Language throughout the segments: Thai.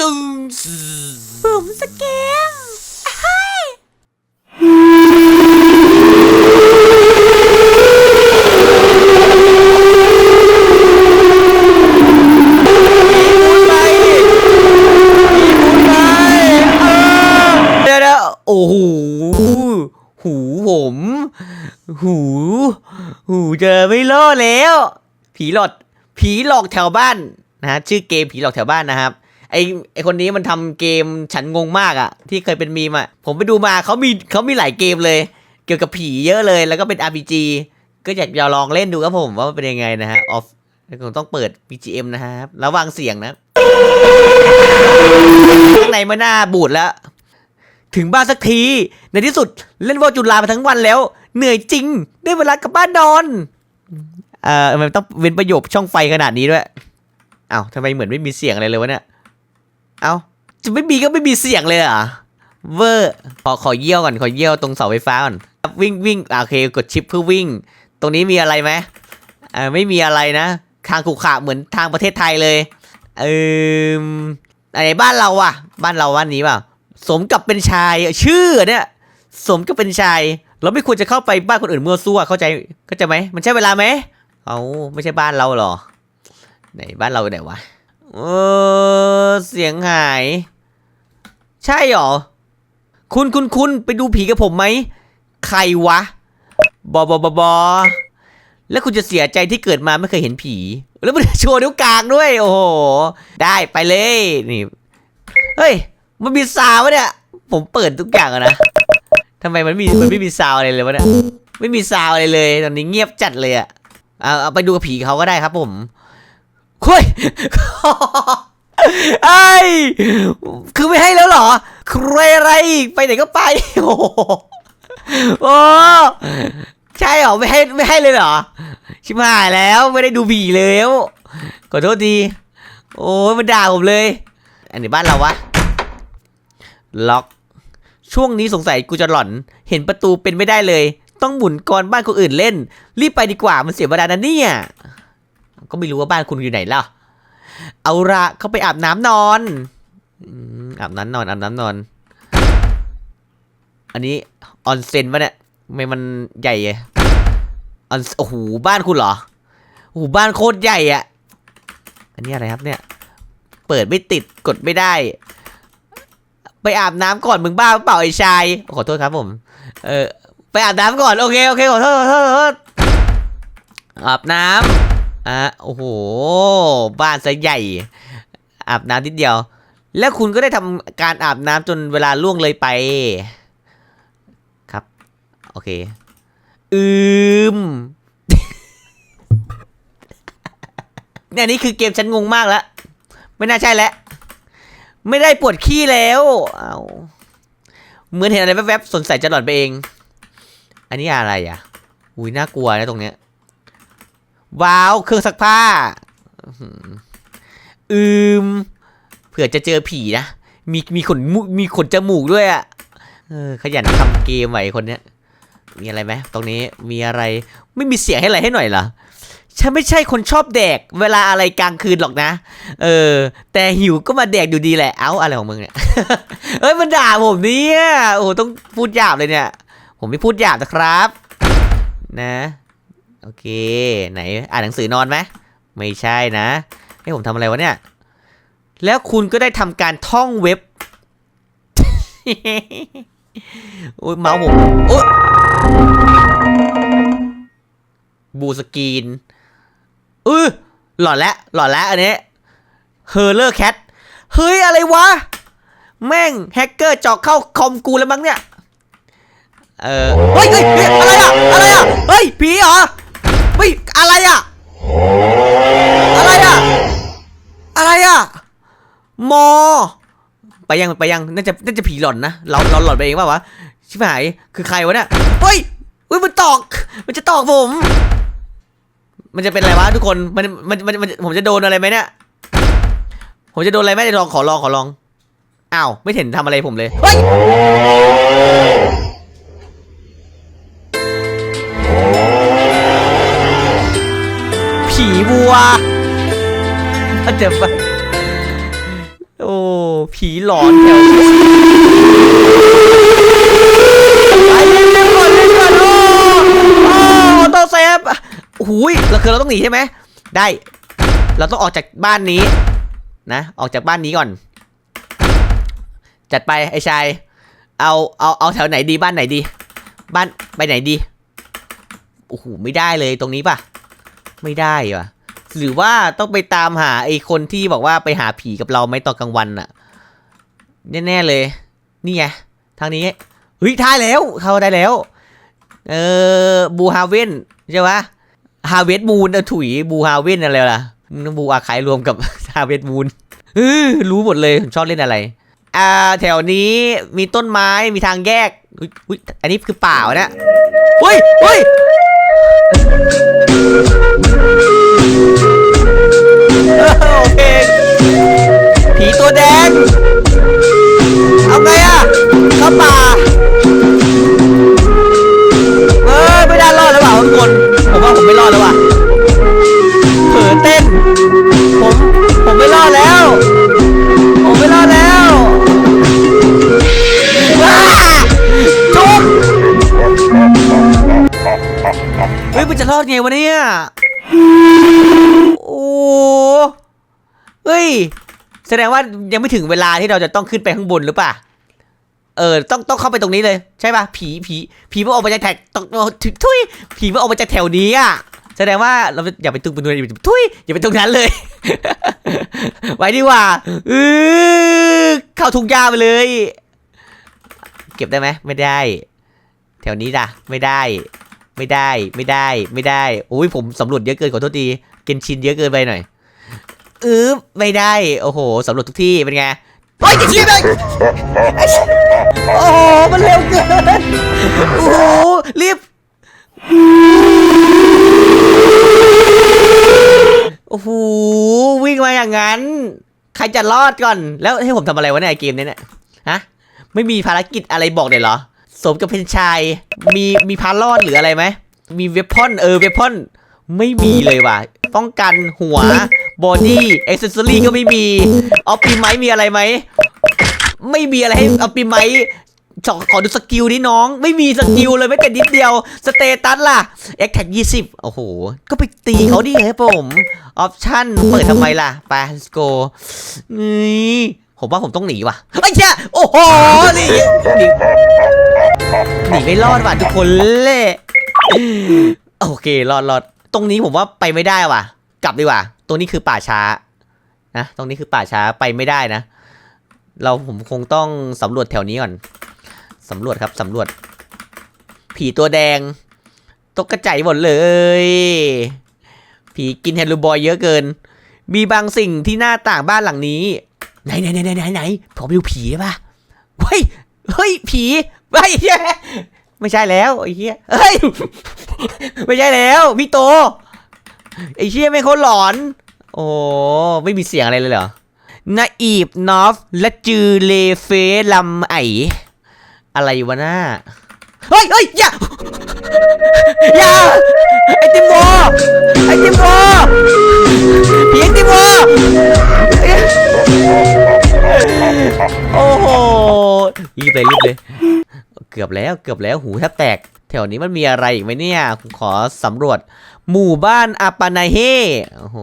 จึงบุ๋มสเกมไปไปเดี๋ยวนะโอ้โห หูผม หู หูเจอไม่รอดแล้ว ผีหลอด ผีหลอกแถวบ้านนะฮะชื่อเกมผีหลอกแถวบ้านนะครับ ไอไอคนนี้มันทำเกมฉันงงมากอะ่ะ ที่เคยเป็นมีมอะ่ะผมไปดูมาเขามีเขามีหลายเกมเลย เกี่ยวกับผีเยอะเลย แล้วก็เป็น RPG ก็อยากจะลองเล่นดูครับผมว่าเป็นยังไงนะฮะออฟคงต้องเปิด BGM นะครับระวังเสียงนะข้างในมันหน้าบูดแล้ว ถึงบ้านสักที ในที่สุดเล่นวอลจุฬามาทั้งวันแล้ว เหนื่อยจริง ได้เวลากลับบ้านนอนเอ่อมันต้องเว้นประโยคช่องไฟขนาดนี้ด้วยอ้าวทำไมเหมือนไม่มีเสียงอะไรเลยวะเนี่ย เอ้าจะไม่มีก็ไม่มีเสียงเลยเหรอะเวอร์ขอขอเยี่ยวก่อนขอเยี่ยวตรงเสาไฟฟ้าก่อนวิ่งวิ่งโอเคกดชิปเพื่อวิ่ง ตรงนี้มีอะไรไหมอ่าไม่มีอะไรนะ ทางขรุขระเหมือนทางประเทศไทยเลยเออไหนบ้านเราอะบ้านเราบ้านนี้เปล่าสมกับเป็นชายชื่อเนี่ยสมกับเป็นชายเราไม่ควรจะเข้าไปบ้านคนอื่นเมั่วซั่วเข้าใจเข้าใจไหมมันใช่เวลาไหมเอาไม่ใช่บ้านเราเหรอไหนบ้านเราไหนวะ เออเสียงหาย ใช่หรอ คุณคุณคุณไปดูผีกับผมไหม ใครวะ บอบอบอบอแล้วคุณจะเสียใจที่เกิดมาไม่เคยเห็นผี แล้วมันโชว์นิ้วกลางด้วย โอ้โห ได้ไปเลย นี่ เฮ้ย มันมีซาวะเนี่ย ผมเปิดทุกอย่างนะทำไมมันมีมันไม่มีซาวอะไรเลยวะเนี่ย ไม่มีซาวอะไรเลย ตอนนี้เงียบจัดเลยอะเอาเอาไปดูกับผีเขาก็ได้ครับผม คุยไอ้คือไม่ให้แล้วเหรอใครอะไรอีกไปไหนก็ไป โอ้โหใช่เหรอไม่ให้ไม่ให้เลยเหรอ ชิบหายแล้วไม่ได้ดูผีแล้วขอโทษทีโอ้ยมันด่าผมเลย อันนี้บ้านเราวะ ล็อก ช่วงนี้สงสัยกูจะหล่อน เห็นประตูเป็นไม่ได้เลย ต้องหมุนก่อนบ้านคนอื่นเล่น รีบไปดีกว่ามันเสียเวลานะเนี่ย ก็ไม่รู้ว่าบ้านคุณอยู่ไหนล่ะ เอาละเขาไปอาบน้ำนอนอาบน้ำนอนอาบน้ำนอน อันนี้ออนเซ็นปะเนี่ยทำไมมันใหญ่อะออนโอ้โหบ้านคุณเหรอโอ้โหบ้านโคตรใหญ่อะอันนี้อะไรครับเนี่ย เปิดไม่ติดกดไม่ได้ ไปอาบน้ำก่อนมึงบ้าเปล่าไอ้ชายขอโทษครับผม เออไปอาบน้ำก่อนโอเคโอเคขอโทษขอโทษขอโทษอาบน้ำ อะโอ้โห บ้านซะใหญ่ อาบน้ำนิดเดียว แล้วคุณก็ได้ทำการอาบน้ำจนเวลาล่วงเลยไป ครับ โอเค อืมเนี่ยนี่คือเกมฉันงงมากแล้ว ไม่น่าใช่แล้วไม่ได้ปวดขี้แล้วเอาเหมือนเห็นอะไรแวบๆสนใสจะหลอนไปเอง อันนี้อะไรอะ อุ้ยน่ากลัวนะตรงเนี้ย ว้าว เครื่องซักผ้า อืม เผื่อจะเจอผีนะ มีมีขนมีขนจมูกด้วยอะเออขยันทำเกมไหวคนเนี้ย มีอะไรไหมตรงนี้มีอะไรไม่มีเสียงให้อะไรให้หน่อยเหรอฉันไม่ใช่คนชอบแดก เวลาอะไรกลางคืนหรอกนะ เออ แต่หิวก็มาแดกอยู่ดีแหละ เอ้าอะไรของมึงเนี่ย เอ้ยมันด่าผมเนี่ย โอ้โหต้องพูดหยาบเลยเนี่ย ผมไม่พูดหยาบนะครับ นะ โอเค ไหนอ่านหนังสือนอนไหมไม่ใช่นะ ให้ผมทำอะไรวะเนี่ย แล้วคุณก็ได้ทำการท่องเว็บ โอ้ยเมาส์ผมโอ้ยบูสกรีนเออหลอนแล้วหลอนแล้วอันนี้เฮอร์เลอร์แคทเฮ้ย อะไรวะ แม่งแฮกเกอร์เจาะเข้าคอมกูแล้วมั้งเนี่ย เออเฮ้ยเฮ้ยอะไรอะอะไรอะเฮ้ย ผีเหรอ ฮ้ยอะไรอะอะไรอะอะไรอะมอ ไปยังไปยังน่าจะน่าจะผีหลอนนะ เราเราหลอนไปเองป่าวะ ชิบหาย คือใครวะเนี่ย เฮ้ยเฮ้ยมันตอก มันจะตอกผม มันจะเป็นอะไรวะทุกคน มันมันมันมันผมจะโดนอะไรไหมเนี่ย ผมจะโดนอะไรไหมเดี๋ยวลองขอลองขอลอง อ้าว ไม่เห็นทำอะไรผมเลย เฮ้ย วัวเดี๋ยวโอ้ ผีหลอนแถวไปเล่นเล่นก่อนเล่นก่อนโอ้โอ้ต้องเซฟหูยเราคือเราต้องหนีใช่ไหม ได้ เราต้องออกจากบ้านนี้นะ ออกจากบ้านนี้ก่อน จัดไปไอ้ชาย เอาเอาเอาแถวไหนดีบ้านไหนดี บ้านไปไหนดีโอ้โหไม่ได้เลยตรงนี้ปะ ไม่ได้ว่ะหรือว่าต้องไปตามหาไอ้คนที่บอกว่าไปหาผีกับเราไหมตอนกลางวันอะแน่ๆเลย นี่ไงทางนี้เฮ้ยท่าแล้ว เข้าได้แล้ว เออบูฮาเวนใช่ปะฮาเวสมูนถุยบูฮาเวนอะไรล่ะบูอาขายรวมกับฮาเวสมูนเออรู้หมดเลยผมชอบเล่นอะไร อ่า แถวนี้มีต้นไม้มีทางแยกอุ้ยอันนี้คือป่าวะเนี่ยเฮ้ยเฮ้ย โอเค ดไงวะเนี่ยโอ้เฮ้ย แสดงว่ายังไม่ถึงเวลาที่เราจะต้องขึ้นไปข้างบนหรือเปล่าเออต้องต้องเข้าไปตรงนี้เลย ใช่ป่ะผีผีผีมันออกมาจากแถบต้องทุยผีมันออกมาจากแถวนี้อะแสดงว่าเราอย่าไปตรงไปตรงนั้นทุยอย่าไปตรงนั้นเลย ไว้ดีกว่าเออเข้าทุ่งหญ้าไปเลย เก็บได้ไหมไม่ได้ แถวนี้จ้ะไม่ได้ ไม่ได้ไม่ได้ไม่ได้โอ้ยผมสำรวจเยอะเกินขอโทษทีเกนชินเยอะเกินไปหน่อยเออไม่ได้โอ้โหสำรวจทุกที่เป็นไงโอ้ยจะชี้เลยโอ้โหมันเร็วเกินโอ้โหรีบโอ้โหวิ่งมาอย่างนั้น ใครจะรอดก่อนแล้วให้ผมทำอะไรวะในยเกมนี้เนี่ยฮะไม่มีภารกิจอะไรบอกเลยเหรอ สมกับเป็นชาย มีมีพารอดหรืออะไรไหม มีเวพอนเออเวพอนไม่มีเลยว่ะ ป้องกันหัว บอดี้เอ็กซ์ซอรี่ก็ไม่มี ออปปีไมมีอะไรไหม ไม่มีอะไรให้ออปปีไมขอขอดูสกิลดิน้อง ไม่มีสกิลเลยไม่แต่นิดเดียว สเตตัสล่ะเอ็กแท็กยี่สิบโอ้โห ก็ไปตีเขาดิครับผมออปชั่นเปิดทำไมล่ะไป let's go นี่ผมว่าผมต้องหนีว่ะไอ้เหี้ยโอ้โหนีหนี หนีไม่รอดว่ะทุกคนเละโอเครอดรอดตรงนี้ผมว่าไปไม่ได้ว่ะ กลับดีกว่า ตรงนี้คือป่าช้านะตรงนี้คือป่าช้าไปไม่ได้นะ เราผมคงต้องสำรวจแถวนี้ก่อนสำรวจครับสำรวจ ผีตัวแดงตกกระจายหมดเลย ผีกินแฮนลูบอยเยอะเกิน มีบางสิ่งที่หน้าต่างบ้านหลังนี้ ไหนไหนไหนไหนไหนไหนผมไปดูผีได้ปะเฮ้ย เฮ้ย ผีไอ้เหี้ยไม่ใช่แล้วไอ้เหี้ยเฮ้ย ไม่ใช่แล้วพี่โต ไอ้เหี้ยไม่งโคนหลอน โอ้ไม่มีเสียงอะไรเลยเหรอนาอีบนอฟและจือเลเฟลำไออะไรวะหน้าเฮ้ยเฮ้ยอย่าอย่าไอติมโมไอติมโมผีไอติมโม โอ้โหรีบเลยรีบเลย เกือบแล้วเกือบแล้วหูแทบแตก แถวนี้มันมีอะไรอีกไหมเนี่ยผมขอสำรวจ หมู่บ้านอาปานาเฮโอ้โห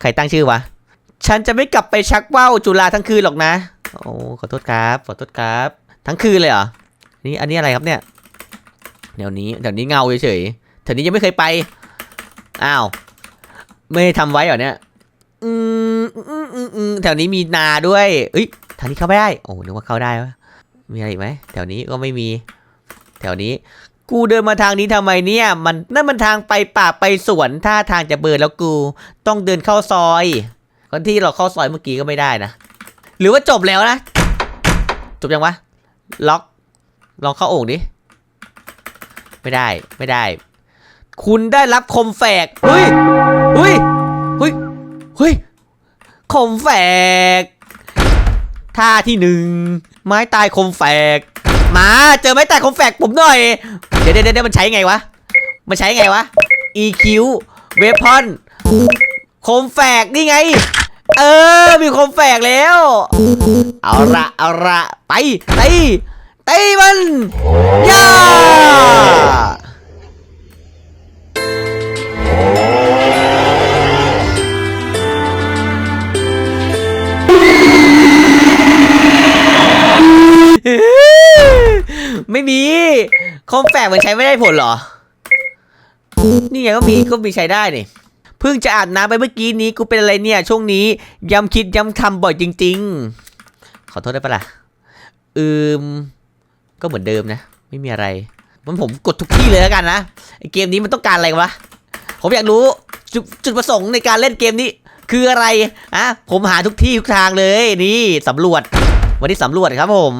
ใครตั้งชื่อวะ ฉันจะไม่กลับไปชักว่าวจุฬาทั้งคืนหรอกนะ โอ้ขอโทษครับ ขอโทษครับ ทั้งคืนเลยเหรอ นี่อันนี้อะไรครับเนี่ยแถวนี้แถวนี้เงาเฉยๆแถวนี้ยังไม่เคยไป อ้าว ไม่ทำไว้เหรอเนี่ย อืมอืมอืมอืมแถวนี้มีนาด้วยเอ้ยทางนี้เข้าไม่ได้ โอ้นึกว่าเข้าได้วะมีอะไรอีกไหมแถวนี้ก็ไม่มี แถวนี้ กูเดินมาทางนี้ทำไมเนี่ย มันนั่นมันทางไปป่าไปสวนท่าทางจะเบิร์แล้วกู ต้องเดินเข้าซอยคนที่เราเข้าซอยเมื่อกี้ก็ไม่ได้นะ หรือว่าจบแล้วนะ จบยังวะ ล็อก ลองเข้าโอ่งดิ ไม่ได้ ไม่ได้ คุณได้รับคมแฝกเฮ้ยเฮ้ย เฮ้ยคมแฝกท่าที่หนึ่งไม้ตายคมแฝก มาเจอไม้ตายคมแฝกผมหน่อยเดี๋ยวเดี๋ยวเดี๋ยวมันใช้ไงวะ มันใช้ไงวะ EQ Weapon คมแฝกนี่ไง เออ มีคมแฝกแล้ว เอาละเอาละไปตีตีมันย่า มีคอมแฝกมันใช้ไม่ได้ผลเหรอ นี่ไงก็มีก็มีใช้ได้นี่เพิ่งจะอาบน้ำไปเมื่อกี้นี้กูเป็นอะไรเนี่ย ช่วงนี้ย้ำคิดย้ำทำบ่อยจริง ๆ ขอโทษได้ปะล่ะอืมก็เหมือนเดิมนะ ไม่มีอะไร มันผมกดทุกที่เลยแล้วกันนะไอเกมนี้มันต้องการอะไรวะผมอยากรู้จจุดประสงค์ในการเล่นเกมนี้ คืออะไรอะผมหาทุกที่ทุกทางเลยนี่สำรวจ วันนี้สำรวจครับผม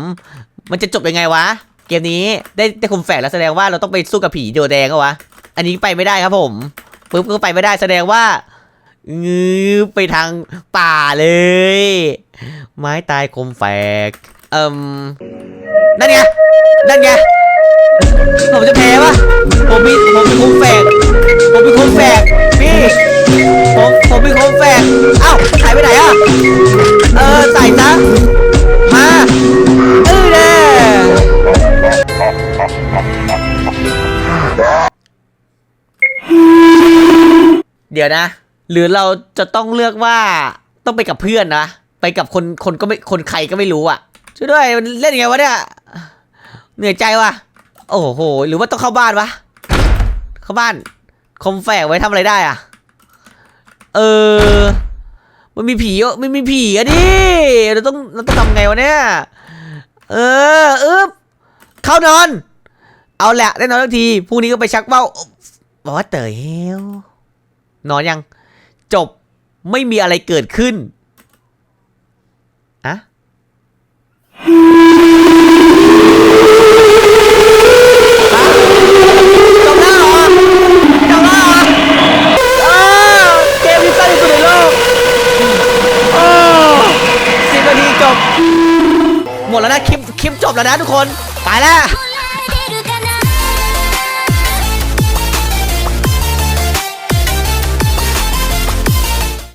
มันจะจบยังไงวะ เกมนี้ได้ได้คมแฝกแล้วแสดงว่าเราต้องไปสู้กับผีโดแดงเหรอวะ อันนี้ไปไม่ได้ครับผมปุ๊บก็ไปไม่ได้แสดงว่างือไปทางป่าเลย ไม้ตายคมแฝกเอ่มนั่นไงนั่นไงผมจะแพ้ปะผมมีผมมีคมแฝกผมมีคมแฝกพี่ผมผมมีคมแฝกเอ้าหายไปไหนอะเออใส่ซะมา ดี๋ยวนะ หรือเราจะต้องเลือกว่าต้องไปกับเพื่อนนะ ไปกับคนคนก็ไม่คนใครก็ไม่รู้อะช่วยด้วยมันเล่นยังไงวะเนี่ยเหนื่อยใจว่ะโอ้โห หรือว่าต้องเข้าบ้านวะเข้าบ้าน คอมแฝกไว้ทำอะไรได้อะ เออ มันมีผีอะไม่มีผีอะดิเราต้องเราต้องทำไงวะเนี่ยเอออึ๊บเข้านอน เอาแหละได้นอนทักทีพรุ่งนี้ก็ไปชักเบ้าบอกว่าเต๋อเฮล นอนยัง จบไม่มีอะไรเกิดขึ้นอะจบแล้วเหรอจบแล้วเหรออ้าวเกมที่สั้นที่สุดในโลกโอ้สิบนาทีจบ หมดแล้วนะ คลิป คลิปจบแล้วนะทุกคน ไปแล้ว